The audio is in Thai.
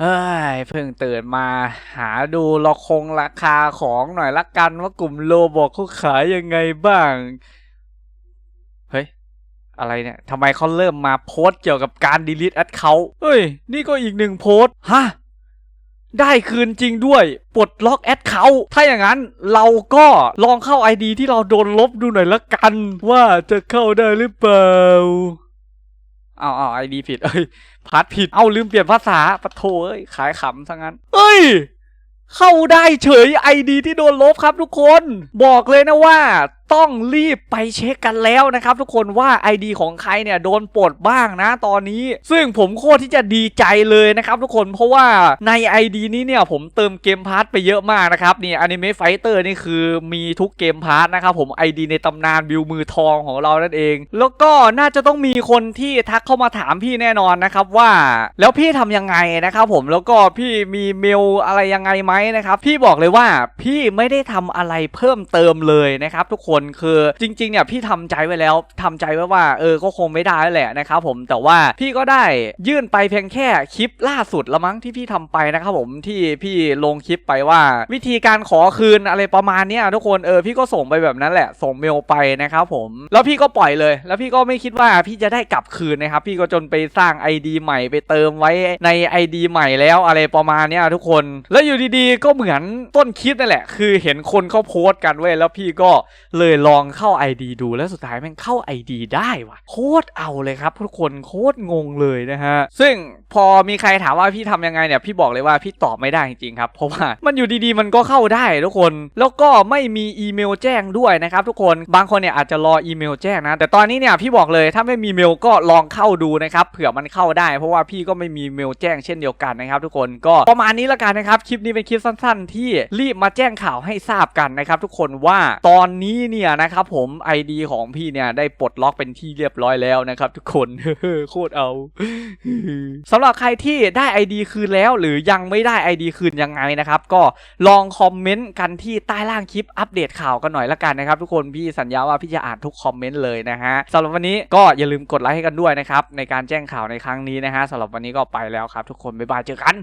เฮ้ยเพิ่งตื่นมาหาดูราคงราคาของหน่อยละกันว่ากลุ่มโลบอกเขาขายยังไงบ้าง เฮ้ย อะไรเนี่ยทำไมเขาเริ่มมาโพสต์เกี่ยวกับการ delete account เฮ้ย นี่ก็อีกหนึ่งโพสต์ฮะ ได้คืนจริงด้วยปลดล็อกแอดเขาถ้าอย่างนั้นเราก็ลองเข้า ID ที่เราโดนลบดูหน่อยละกัน ว่าจะเข้าได้หรือเปล่า เอาเอาไอดีผิดเอ้ยพาร์ทผิด เอาลืมเปลี่ยนภาษาปะโถเอ้ยขายขำซะงั้น เอ้ย เข้าได้เฉยไอดีที่โดนลบครับทุกคน บอกเลยนะว่า ต้องรีบไปเช็คกันแล้วนะครับทุกคนว่า ID ของใครเนี่ยโดนปลดบ้างนะตอนนี้ ซึ่งผมโคตรที่จะดีใจเลยนะครับทุกคนเพราะว่าใน ID นี้เนี่ยผมเติมเกมพาร์ทไปเยอะมากนะครับนี่ Anime Fighter นี่คือมีทุกเกมพาร์ทนะครับผม ID ในตำนานบิวมือทองของเรานั่นเอง แล้วก็น่าจะต้องมีคนที่ทักเข้ามาถามพี่แน่นอนนะครับว่า แล้วพี่ทำยังไงนะครับผมแล้วก็พี่มีเมลอะไรยังไงไหมนะครับพี่บอกเลยว่าพี่ไม่ได้ทำอะไรเพิ่มเติมเลยนะครับทุกคนคือจริงๆเนี่ยพี่ทำใจไว้แล้วทำใจไว้ว่าเออก็คงไม่ได้แหละนะครับผมแต่ว่าพี่ก็ได้ยื่นไปเพียงแค่คลิปล่าสุดละมั้งที่พี่ทำไปนะครับผมที่พี่ลงคลิปไปว่า วิธีการขอคืนอะไรประมาณเนี้ยทุกคนเออพี่ก็ส่งไปแบบนั้นแหละ ส่งเมลไปนะครับผมแล้วพี่ก็ปล่อยเลย แล้วพี่ก็ไม่คิดว่าพี่จะได้กลับคืนนะครับพี่ก็จนไปสร้าง ID ใหม่ไปเติมไว้ใน ID ใหม่แล้วอะไรประมาณเนี้ยทุกคน แล้วอยู่ดีๆ ก็เหมือนต้นคลิปนั่นแหละ คือเห็นคนเขาโพสต์กันเว้ยแล้วพี่ก็เลยลองเข้า ID ดูแล้วสุดท้ายแม่งเข้า ID ได้ว่ะโคตรเอาเลยครับทุกคนโคตรงงเลยนะฮะซึ่งพอมีใครถามว่าพี่ทำยังไงเนี่ยพี่บอกเลยว่าพี่ตอบไม่ได้จริงๆครับเพราะว่ามันอยู่ดีๆมันก็เข้าได้ทุกคน แล้วก็ไม่มีอีเมลแจ้งด้วยนะครับทุกคนบางคนเนี่ยอาจจะรออีเมลแจ้งนะแต่ตอนนี้เนี่ยพี่บอกเลยถ้าไม่มีเมลก็ลองเข้าดูนะครับเผื่อมันเข้าได้ เพราะว่าพี่ก็ไม่มีเมลแจ้งเช่นเดียวกันนะครับ ทุกคนก็ประมาณนี้ละกันนะครับคลิปนี้เป็นคลิปสั้น ๆ ที่รีบมาแจ้งข่าวให้ทราบกันนะครับทุกคนว่าตอนนี้เนี่ยนะครับผม ID ของพี่เนี่ยได้ปลดล็อกเป็นที่เรียบร้อยแล้วนะครับทุกคนโคตรเอาสำหรับใครที่ได้ ID คืนแล้วหรือยังไม่ได้ ID คืนยังไงนะครับก็ลองคอมเมนต์กันที่ใต้ล่างคลิปอัปเดตข่าวกันหน่อยละกันนะครับทุกคนพี่สัญญาว่าพี่จะอ่านทุกคอมเมนต์เลยนะฮะสำหรับวันนี้ก็อย่าลืมกดไลค์ให้กันด้วยนะครับในการแจ้งข่าวในครั้งนี้นะฮะสำหรับวันนี้ก็ไปแล้วครับ ทุกคนบ๊ายบายเจอกัน